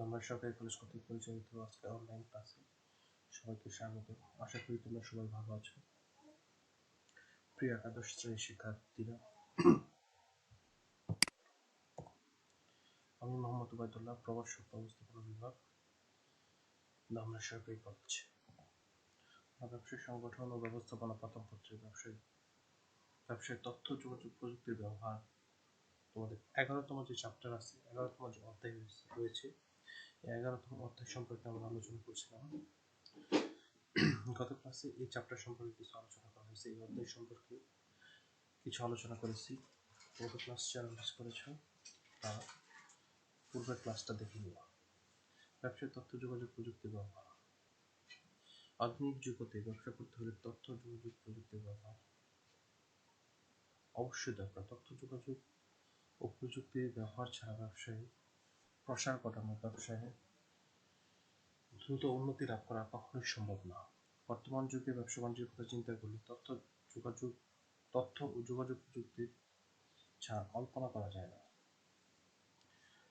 Number সরকারি college কর্তৃক পরিচালিত আজকে অনলাইন ক্লাসে সবাইকে স্বাগত। আশা করি তোমরা সবাই ভালো আছো। প্রিয় একাদশ শ্রেণির শিক্ষার্থীরা, আমি মোহাম্মদ উবায়দুল্লাহ প্রবাসক ব্যবস্থাপনা বিভাগ নাম্বার সরকারি কলেজ ব্যবসায়ী সংগঠন ও ব্যবস্থাপনা প্রথম পত্রের ব্যবসায়ী। ব্যবসায়িক তথ্য, যোগাযোগ প্রযুক্তির ব্যবহার। তোমাদের এগারোতম যে চ্যাপ্টার আছে, এগারোতম যে অধ্যায় রয়েছে এগারোতম অধ্যায় সম্পর্কে আমরা আলোচনা করছিলাম। গত ক্লাসে এই চ্যাপ্টার সম্পর্কে কিছু আলোচনা করা হয়েছে। এই অধ্যায় সম্পর্কে কিছু আলোচনা করেছি। গত ক্লাস যারা মিস করেছ তারা পূর্বের ক্লাসটা দেখে নিও। ব্যবসায় তথ্য, যোগাযোগ প্রযুক্তির ব্যবহার। আধুনিক যুগতে ব্যবসা করতে হলে তথ্য, যোগাযোগ প্রযুক্তির ব্যবহার অবশ্যই দরকার। তথ্য, যোগাযোগ ও প্রযুক্তির ব্যবহার ছাড়া ব্যবসায় প্রসার ঘটানো ব্যবসায় দ্রুত উন্নতি লাভ করা কখনোই সম্ভব না। বর্তমান যুগে ব্যবসা বাণিজ্যের কথা চিন্তা করলে তথ্য যোগাযোগ, তথ্য ও যোগাযোগ প্রযুক্তির ছাড়া কল্পনা করা যায় না।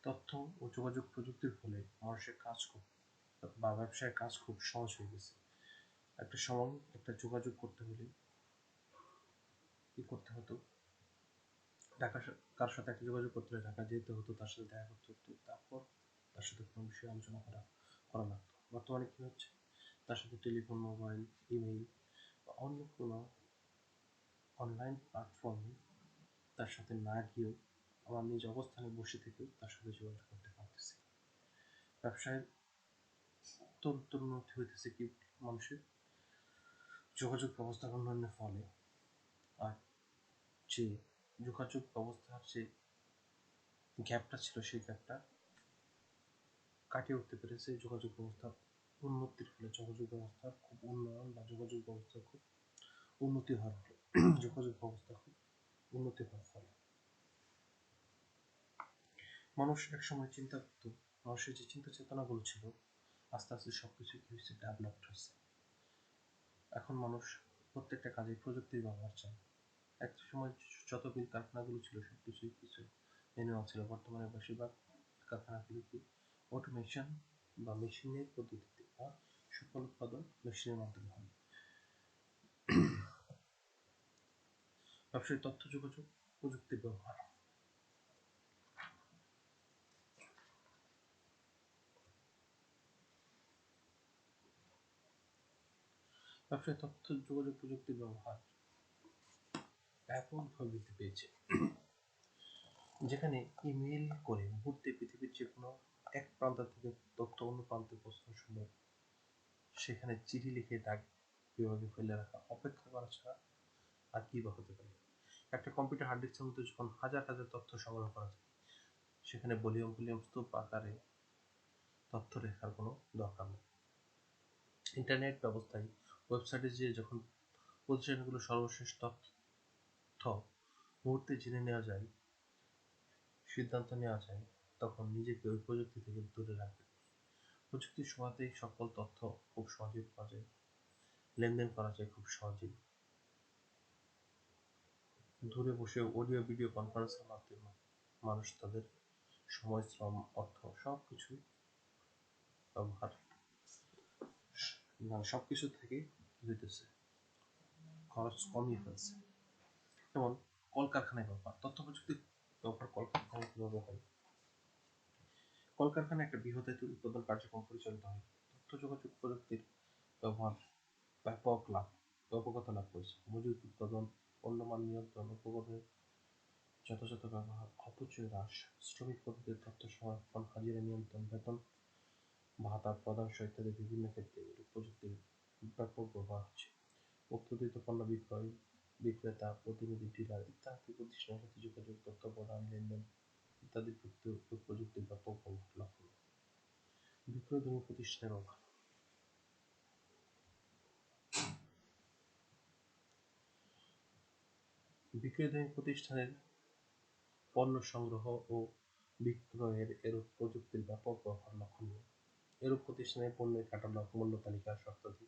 তথ্য ও যোগাযোগ প্রযুক্তির ফলে মানুষের কাজ খুব, বা ব্যবসায় কাজ খুব সহজ হয়ে গেছে। একটা সময় একটা যোগাযোগ করতে হলে কি করতে হতো? ঢাকা কার সাথে একটা যোগাযোগ করতে হলে ঢাকা যেতে হতো, তার সাথে দেখা করতে হতো। তারপর তার সাথে কোনো বিষয়ে আলোচনা করা করা লাগতো। বর্তমানে কি হচ্ছে? তার সাথে টেলিফোন, মোবাইল, ইমেইল বা অন্য কোনো অনলাইন প্ল্যাটফর্মে তার সাথে না গিয়েও আমার নিজ অবস্থানে বসে থেকেও তার সাথে যোগাযোগ করতে পারতেছি। ব্যবসায় অত্যন্ত উন্নতি হইতেছে কি মানুষের? যোগাযোগ ব্যবস্থার উন্নয়নের ফলে। আর যে যোগাযোগ ব্যবস্থার যে গ্যাপটা ছিল, সেই গ্যাপটা কাটিয়ে উঠতে পেরেছে যোগাযোগ ব্যবস্থার উন্নতির ফলে যোগাযোগ ব্যবস্থার খুব উন্নয়ন বা যোগাযোগ ব্যবস্থার খুব উন্নতি হওয়ার ফলে, যোগাযোগ ব্যবস্থা খুব উন্নতি হওয়ার ফলে। মানুষ এক সময় চিন্তা করত, মানুষের যে চিন্তা চেতনাগুলো ছিল, আস্তে আস্তে সবকিছু কি হয়েছে ডেভেলপড হয়েছে। এখন মানুষ প্রত্যেকটা কাজে প্রযুক্তির ব্যবহার চায় এক সময় যত বিল কারখানাগুলো ছিল সব কিছুই কিছু ম্যানুয়াল ছিল। বর্তমানে বেশিরভাগ কারখানাগুলো কি অটোমেশন বা মেশিনের পদ্ধতিতে বা সুফল উৎপাদন মেশিনের মাধ্যমে হয়। ব্যবসায়ী তথ্য, যোগাযোগ প্রযুক্তির ব্যবহার। ব্যবসায় তথ্য, যোগাযোগ প্রযুক্তির ব্যবহার। ব্যাপকভাবে বৃদ্ধি পেয়েছে। যেখানে ইমেল করে মুহূর্তে পৃথিবীর যে কোনো এক প্রান্ত থেকে তথ্য অন্য প্রান্তে পৌঁছানো সম্ভব সেখানে চিঠি লিখে দাগ বিভাগে ফেলে রাখা, অপেক্ষা করা ছাড়া আর কি বা হতে পারে? একটা কম্পিউটার হার্ড ডিস্কের মধ্যে যখন হাজার হাজার তথ্য সংগ্রহ করা যায় সেখানে ভলিউম ভলিউম স্তূপ, আকারে তথ্য রেখার কোনো দরকার নেই। ইন্টারনেট ব্যবস্থায় ওয়েবসাইটে যেয়ে যখন প্রতিষ্ঠানগুলো সর্বশেষ তথ্য মুহূর্তে জেনে নেওয়া যায়, সিদ্ধান্ত নেওয়া যায়, তখন নিজেকে ওই প্রযুক্তি থেকে দূরে রাখবে। প্রযুক্তির সহায়তায় সকল তথ্য খুব সহজেই পাওয়া যায়। লেনদেন করা যায় খুব সহজেই। দূরে বসে অডিও, ভিডিও কনফারেন্সের মাধ্যমে মানুষ তাদের সময়, শ্রম, অর্থ সব কিছুই ব্যবহার মানে সব কিছু থেকে দিতেছে খরচ কমিয়ে ফেলছে। যেমন কলকারখানায় ব্যবহার তথ্য প্রযুক্তি ব্যবহার কলকারখানায় কীভাবে হয়? কলকারখানায় একটা বৃহদায়িত উৎপাদন কার্যক্রম পরিচালিত হয়। তথ্য যোগাযোগ প্রযুক্তির ব্যবহার ব্যাপক লাভ ব্যাপকতা লাভ করেছে। মজুদ উৎপাদন, পণ্যমান নিয়ন্ত্রণ, উপকরণের যথাযথ ব্যবহার, অপচয় হ্রাস, শ্রমিক পদ্ধতির তথ্য সংরক্ষণ, হাজিরা নিয়ন্ত্রণ, বেতন, ভাতা প্রদান ইত্যাদি বিভিন্ন ক্ষেত্রে প্রযুক্তির ব্যাপক ব্যবহার হচ্ছে। উৎপাদিত পণ্য বিক্রয় বিক্রেতা, প্রতিনিধি, ডিলার ইত্যাদি প্রতিষ্ঠানের সাথে যোগাযোগ, তথ্য প্রদান, লেনদেন ইত্যাদি ক্ষেত্রে প্রযুক্তির ব্যাপক লক্ষ্য বিক্রয়ধর্মী প্রতিষ্ঠানের ব্যবহার বিক্রয়ধর্মী প্রতিষ্ঠানের পণ্য সংগ্রহ ও বিক্রয়ের এরূপ প্রযুক্তির ব্যাপক ব্যবহার লক্ষণীয় এরূপ প্রতিষ্ঠানের পণ্যের ক্যাটালগ মূল্য তালিকা, শর্তাদি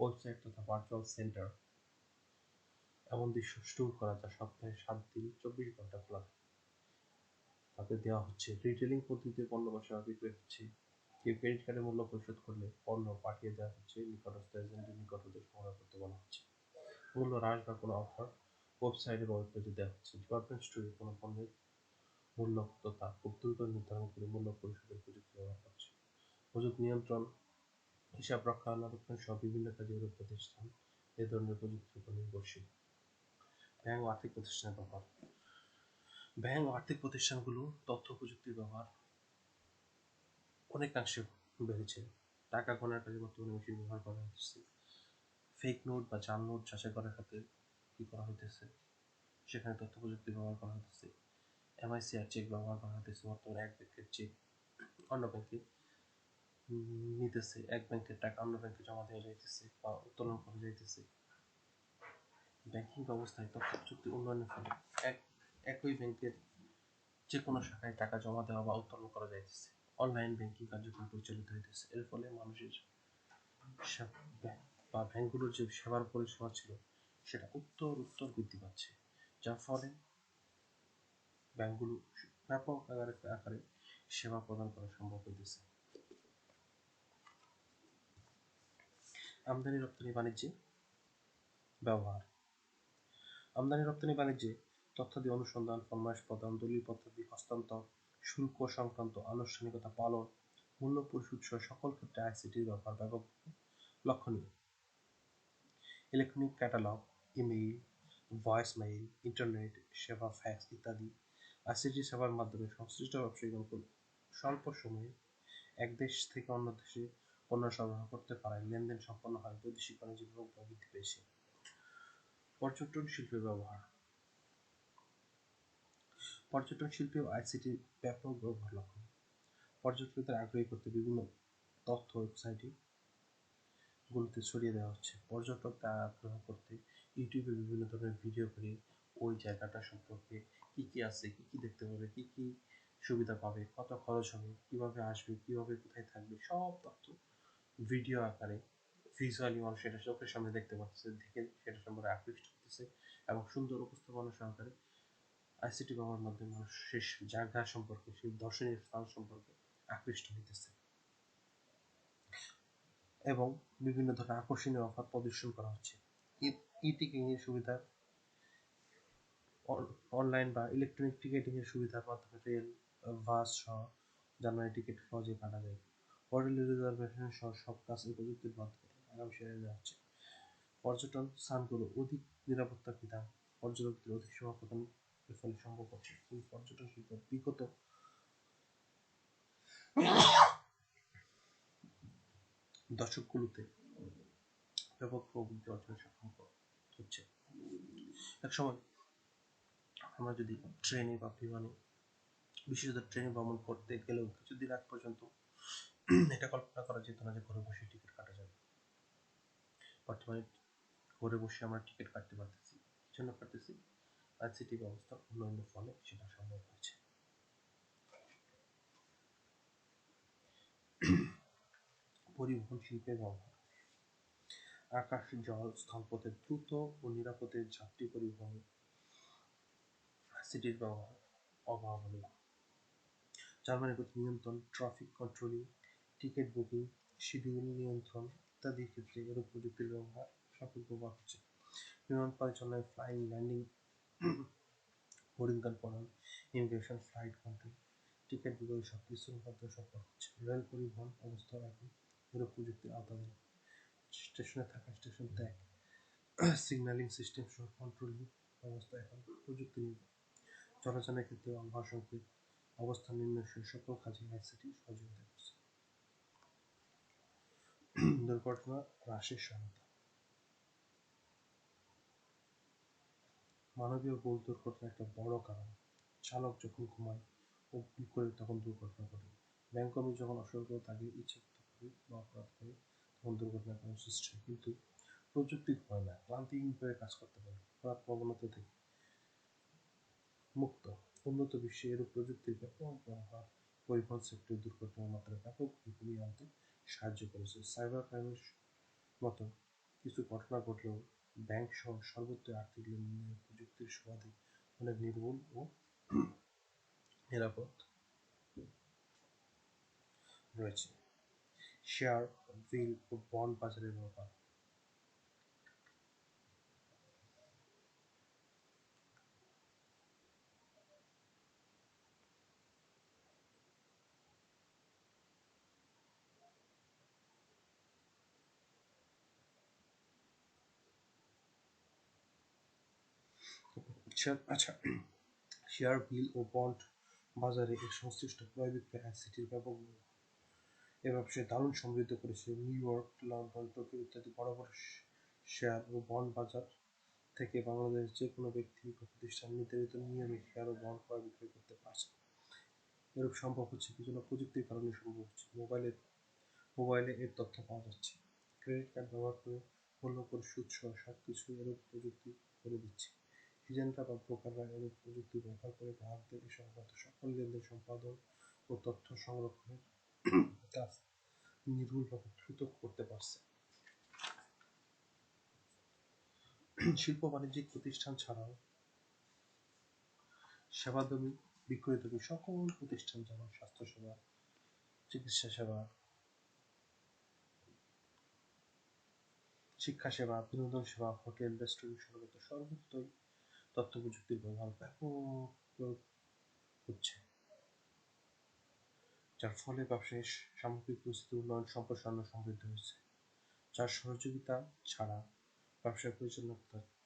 ওয়েবসাইট তথা ভার্চুয়াল সেন্টার এমন দৃশ্য স্টোর করা যা সপ্তাহে সাত দিন, চব্বিশ ঘণ্টা খোলা থাকে। তাতে দেওয়া হচ্ছে রিটেলিং পদ্ধতিতে পণ্য বা সেবা বিক্রয় হচ্ছে। কেউ ক্রেডিট কার্ডের মূল্য পরিশোধ করলে পণ্য পাঠিয়ে দেওয়া হচ্ছে। নিকটস্থ এজেন্টের নিকট সংগ্রহ করতে বলা হচ্ছে। মূল্য হ্রাস বা কোনো অফার ওয়েবসাইটে বা ওয়েবপেজে দেওয়া হচ্ছে। ডিপার্টমেন্ট স্টোরে কোনো পণ্যের মূল্য তথা খুব দ্রুত নির্ধারণ করে মূল্য পরিশোধের প্রযুক্তি ব্যবহার করছে মজুত নিয়ন্ত্রণ, হিসাব রক্ষা রক্ষণ সহ বিভিন্ন কাজে প্রতিষ্ঠান এ ধরনের প্রযুক্তির উপর নির্ভরশীল। ব্যাংক আর্থিক প্রতিষ্ঠানের ব্যবহার ব্যাংক ও আর্থিক প্রতিষ্ঠানগুলো তথ্য প্রযুক্তির ব্যবহার অনেকাংশে বেড়েছে। টাকা গোনার কাজে বর্তমানে মেশিন ব্যবহার করা হচ্ছে। ফেক নোট বা জাল নোট যাচাই করার ক্ষেত্রে কি করা হইতেছে? সেখানে তথ্য প্রযুক্তি ব্যবহার করা হইতেছে। এমআইসিআর চেক ব্যবহার করা হইতেছে। বর্তমানে এক ব্যাংকের চেক অন্য ব্যাংকে নিতেছে। এক ব্যাংকের টাকা অন্য ব্যাংকে জমা দেওয়া যাইতেছে বা উত্তোলন করা যাইতেছে। ব্যাংকিং ব্যবস্থায় তথ্য প্রযুক্তি উন্নয়নের ফলে এক, একই ব্যাংকের যে কোনো শাখায় টাকা জমা দেওয়া বা উত্তোলন করা যাইতেছে। অনলাইন ব্যাংকিং কার্যক্রম পরিচালিত হইতেছে। এর ফলে মানুষের বা ব্যাংকগুলোর যে সেবার পরিষেবা ছিল, সেটা উত্তর উত্তর বৃদ্ধি পাচ্ছে। যার ফলে ব্যাংকগুলো ব্যাপক আকারে আকারে সেবা প্রদান করা সম্ভব হইতেছে। আমদানি রপ্তানি বাণিজ্যে ব্যবহার আমদানি, রপ্তানি, বাণিজ্যে তথ্যাদি অনুসন্ধান ফরমাশ প্রদান, দলিল পদ্ধতি হস্তান্তর, শুল্ক সংক্রান্ত আনুষ্ঠানিকতা পালন, মূল্য পরিশোধ সহ সকল ক্ষেত্রে আইসিটির ব্যবহার ব্যাপক লক্ষণীয়। Electronic catalogue, email, voice mail, internet, সেবা ফ্যাক্স ইত্যাদি আইসিটি সেবার মাধ্যমে সংশ্লিষ্ট ব্যবসায়ীগণ স্বল্প সময়ে এক দেশ থেকে অন্য দেশে পণ্য সরবরাহ করতে পারায় লেনদেন সম্পন্ন হয় বৈদেশিক বাণিজ্য বৃদ্ধি পেয়েছে পর্যটন শিল্পের ব্যবহার। পর্যটন শিল্পে আইসিটির ব্যাপক ব্যবহার লক্ষ্য। পর্যটকদের আগ্রহী করতে বিভিন্ন তথ্য ওয়েবসাইটে গুলোতে ছড়িয়ে দেওয়া হচ্ছে। পর্যটকদের আগ্রহ করতে ইউটিউবে বিভিন্ন ধরনের ভিডিও করে ওই জায়গাটা সম্পর্কে কি কি আছে, কি কি দেখতে পাবে, কি কি সুবিধা পাবে, কত খরচ হবে, কীভাবে আসবে, কীভাবে কোথায় থাকবে, সব তথ্য ভিডিও আকারে ভিজুয়ালি মানুষ সেটা চোখের সামনে দেখতে পাচ্ছে দেখে সেটা সম্পর্কে আকৃষ্ট হতেছে এবং সুন্দর উপস্থাপনা সহকারে আইসিটি ব্যবহার মাধ্যমে মানুষ শেষ জায়গা সম্পর্কে, সেই দর্শনীয় স্থান সম্পর্কে আকৃষ্ট হইতেছে। এবং বিভিন্ন ধরনের আকর্ষণীয় অফার প্রদর্শন করা হচ্ছে। ই টিকিং এর সুবিধা অনলাইন বা ইলেকট্রনিক টিকেটিং এর সুবিধার মাধ্যমে রেল বাস সহ যানবাহনের টিকিট সহজে কাটা যায়। হোটেল রিজার্ভেশন সহ সব কাজ এই প্রযুক্তির মাধ্যমে দেওয়া হচ্ছে পর্যটন স্থানগুলো অধিক নিরাপত্তা বিধান, পর্যটকদের অধিক সেবা প্রদান ফলে সম্ভব হচ্ছে। এই পর্যটন শিল্প বিগত দশকগুলোতে ব্যাপক প্রবৃদ্ধি অর্জন সক্ষম হচ্ছে। এক সময় আমরা যদি ট্রেনে বা বিমানে বিশেষত ট্রেনে ভ্রমণ করতে গেলেও কিছুদিন আগ পর্যন্ত এটা কল্পনা করা যেত না যে ঘরে বসে টিকিট কাটা যাবে। বর্তমানে ঘরে বসে আমরা টিকিট কাটতে পারতেছি জন্য পারতেছি আইসিটি ব্যবস্থা উন্নয়নের ফলে সেটা সম্ভব হয়েছে। পরিবহন শিল্পের ব্যবহার। আকাশ, জল স্থলপথে দ্রুত ও নিরাপদে যাত্রী পরিবহন সিটির ব্যবহার অভাবনীয়। জার্মানি গতি নিয়ন্ত্রণ traffic controlling ticket booking schedule নিয়ন্ত্রণ ইত্যাদির ক্ষেত্রে এরূপ প্রযুক্তির ব্যবহার সফল ব্যবহার হচ্ছে। বিমান পরিচালনায় flying landing confirm immigration flight control ticket বিক্রয় সব কিছুর মাধ্যমে সফল হচ্ছে। রেল পরিবহন অবস্থা এখন এরূপ প্রযুক্তির আওতাধীন। স্টেশনে থাকা স্টেশন ত্যাগ সিগন্যালিং সিস্টেম সহ কন্ট্রোলিং ব্যবস্থা এখন প্রযুক্তি নির্ভর চলাচলের ক্ষেত্রে আবহাওয়া সংকেত অবস্থান নির্ণয় সকল কাজে আইসিটি সহযোগিতা করছে। দুর্ঘটনা হ্রাসের সহায়তা মানবীয় ভুল দুর্ঘটনা একটা বড় কারণ। চালক যখন ঘুমায় ও করে তখন দুর্ঘটনা ঘটে। ব্যাংক যখন অসতর্ক থাকে, ইচ্ছাকৃত করে বা অপরাধ করে, তখন দুর্ঘটনার কারণ সৃষ্টি হয় কিন্তু প্রযুক্তি হয় না ক্লান্তিহীনভাবে কাজ করতে পারে। অপরাধ প্রবণতা থেকে মুক্ত। উন্নত বিশ্বে এরূপ প্রযুক্তির ব্যাপক ব্যবহার, পরিবহন সেক্টরে দুর্ঘটনার মাত্রা ব্যাপকভাবে কমিয়ে আনতে সাহায্য করেছে। সাইবার ক্রাইমের মতো কিছু ঘটনা ঘটলেও ব্যাংক সহ সর্বত্র আর্থিক লেনদেনের প্রযুক্তির সুবাদে অনেক নির্ভুল ও নিরাপদ রয়েছে। শেয়ার, বিল ও বন্ড বাজারের ব্যাপার শেয়ার আচ্ছা। শেয়ার, বিল ও বন্ড বাজারে এই সংশ্লিষ্ট বিক্রয় অ্যাসিটির ব্যাপক এ ব্যবসায় দারুণ সমৃদ্ধ করেছে নিউ ইয়র্ক, লন্ডন, টোকিও ইত্যাদি বড় বড় শেয়ার ও বন্ড বাজার থেকে বাংলাদেশের যে কোনো ব্যক্তি বা প্রতিষ্ঠান নির্ধারিত নিয়মে শেয়ার ও বন্ড ক্রয় বিক্রয় করতে পারছে। এরূপ সম্ভব হচ্ছে কিছু না প্রযুক্তির কারণে সম্ভব হচ্ছে? মোবাইলের, মোবাইলে এর তথ্য পাওয়া যাচ্ছে। ক্রেডিট কার্ড ব্যবহার করে, মূল্য পরিশোধ সহ সব কিছু এরূপ প্রযুক্তি করে দিচ্ছে। এজেন্টরা বা ব্রোকাররা এরূপ প্রযুক্তি ব্যবহার করে গ্রাহকদের এ সংক্রান্ত সকল লেনদেন সম্পাদন ও তথ্য সংরক্ষণের কাজ নির্ভুলভাবে দ্রুত করতে পারছে। শিল্প বাণিজ্যিক প্রতিষ্ঠান ছাড়াও সেবাদামী, বিক্রয়দামী সকল প্রতিষ্ঠান যেমন স্বাস্থ্যসেবা চিকিৎসা সেবা শিক্ষা সেবা বিনোদন সেবা হোটেল, রেস্টুরেন্ট সর্বত সর্বত্রই তথ্য প্রযুক্তির ব্যবহার ব্যাপক হচ্ছে। যার ফলে ব্যবসায়ী সামগ্রিক পরিস্থিতি উন্নয়ন সম্প্রসারণ সমৃদ্ধ হয়েছে। যার সহযোগিতা ছাড়া ব্যবসার পরিচালনা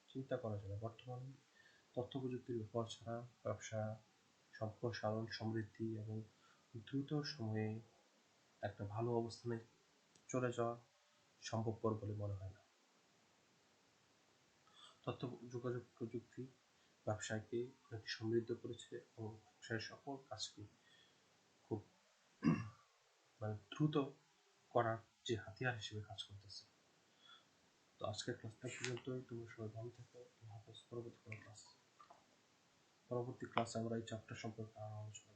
চিন্তা করা যায় বর্তমানে তথ্য প্রযুক্তির ব্যবহার ছাড়া ব্যবসা সম্প্রসারণ সমৃদ্ধি এবং দ্রুত সময়ে একটা ভালো অবস্থানে চলে যাওয়া সম্ভবপর বলে মনে হয় না। তথ্য যোগাযোগ প্রযুক্তি ব্যবসাকে অনেক সমৃদ্ধ করেছে এবং ব্যবসায়ের সকল কাজকে খুব মানে দ্রুত করার যে হাতিয়ার হিসেবে কাজ করতেছে। তো আজকের ক্লাসটা পর্যন্তই। তুমি সবাই ভালো থেকো হাফেজ। পরবর্তী ক্লাস পরবর্তী ক্লাসে আমরা এই চ্যাপ্টার সম্পর্কে আরও আলোচনা